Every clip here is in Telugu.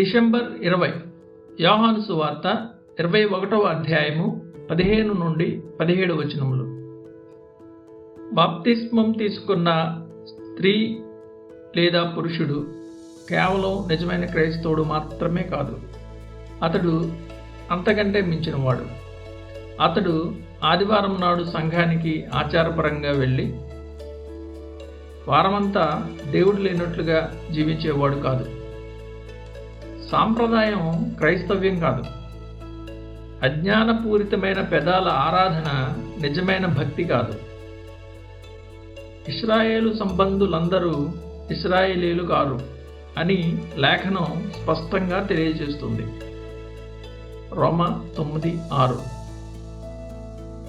డిసెంబర్ ఇరవై యోహాను సువార్త ఇరవై ఒకటవ అధ్యాయము పదిహేను నుండి పదిహేడు వచనములు. బాప్తిస్మం తీసుకున్న స్త్రీ లేదా పురుషుడు కేవలం నిజమైన క్రైస్తవుడు మాత్రమే కాదు అతడు అంతకంటే మించినవాడు. అతడు ఆదివారం నాడు సంఘానికి ఆచారపరంగా వెళ్ళి వారమంతా దేవుడు లేనట్లుగా జీవించేవాడు కాదు. సాంప్రదాయం క్రైస్తవ్యం కాదు. అజ్ఞానపూరితమైన పెదాల ఆరాధన నిజమైన భక్తి కాదు. ఇస్రాయేలు సంబంధులందరూ ఇస్రాయేలీలు కారు అని లేఖనం స్పష్టంగా తెలియజేస్తుంది. రోమ తొమ్మిది ఆరు.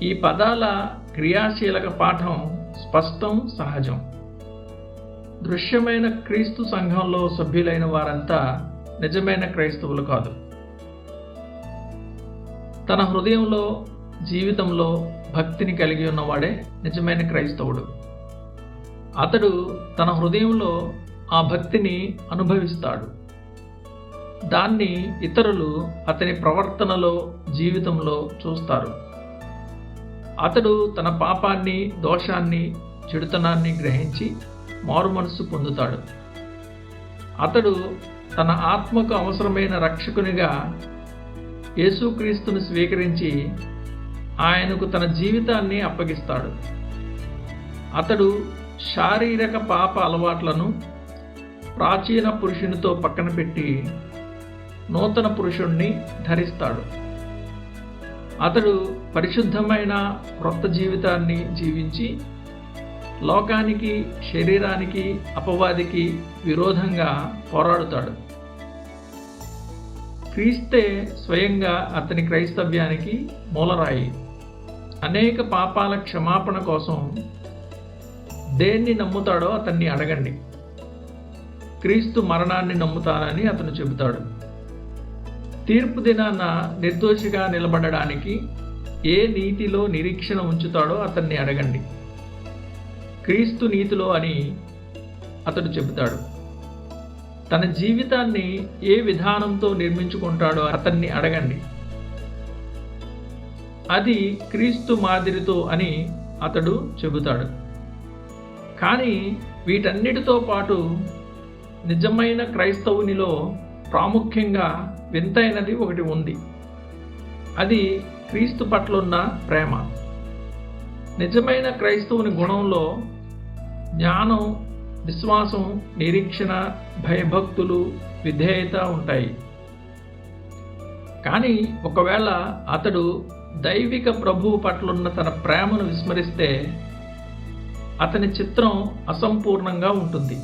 ఈ పదాల క్రియాశీలక పాఠం స్పష్టం సహజం. దృశ్యమైన క్రీస్తు సంఘంలో సభ్యులైన వారంతా నిజమైన క్రైస్తవులు కాదు. తన హృదయంలో జీవితంలో భక్తిని కలిగి ఉన్నవాడే నిజమైన క్రైస్తవుడు. అతడు తన హృదయంలో ఆ భక్తిని అనుభవిస్తాడు. దాన్ని ఇతరులు అతని ప్రవర్తనలో జీవితంలో చూస్తారు. అతడు తన పాపాన్ని దోషాన్ని చెడుతనాన్ని గ్రహించి మారు మనస్సు పొందుతాడు. అతడు తన ఆత్మకు అవసరమైన రక్షకునిగా యేసుక్రీస్తును స్వీకరించి ఆయనకు తన జీవితాన్ని అప్పగిస్తాడు. అతడు శారీరక పాప అలవాట్లను ప్రాచీన పురుషునితో పక్కన పెట్టి నూతన పురుషుణ్ణి ధరిస్తాడు. అతడు పరిశుద్ధమైన క్రొత్త జీవితాన్ని జీవించి లోకానికి శరీరానికి అపవాదికి విరోధంగా పోరాడుతాడు. క్రీస్తే స్వయంగా అతని క్రైస్తవ్యానికి మూలరాయి. అనేక పాపాల క్షమాపణ కోసం దేన్ని నమ్ముతాడో అతన్ని అడగండి. క్రీస్తు మరణాన్ని నమ్ముతానని అతను చెబుతాడు. తీర్పు దినాన నిర్దోషిగా నిలబడడానికి ఏ నీతిలో నిరీక్షణ ఉంచుతాడో అతన్ని అడగండి. క్రీస్తు నీతిలో అని అతడు చెబుతాడు. తన జీవితాన్ని ఏ విధానంతో నిర్మించుకుంటాడో అతన్ని అడగండి. అది క్రీస్తు మాదిరితో అని అతడు చెబుతాడు. కానీ వీటన్నిటితో పాటు నిజమైన క్రైస్తవునిలో ప్రాముఖ్యంగా వింతైనది ఒకటి ఉంది. అది క్రీస్తు పట్లున్న ప్రేమ. నిజమైన క్రైస్తవుని గుణంలో జ్ఞానం విశ్వాసం నిరీక్షణ భయభక్తులు విధేయత ఉంటాయి. కానీ ఒకవేళ అతడు దైవిక ప్రభువు పట్లున్న తన ప్రేమను విస్మరిస్తే అతని చిత్రం అసంపూర్ణంగా ఉంటుంది.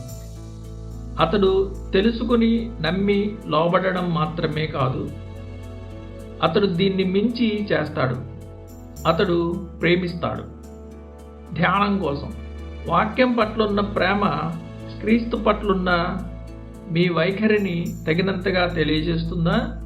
అతడు తెలుసుకుని నమ్మి లోబడడం మాత్రమే కాదు అతడు దీన్ని మించి చేస్తాడు అతడు ప్రేమిస్తాడు. ధ్యానం కోసం. వాక్యం పట్లున్న ప్రేమ క్రీస్తు పట్లున్న మీ వైఖరిని తగినంతగా తెలియజేస్తుందా?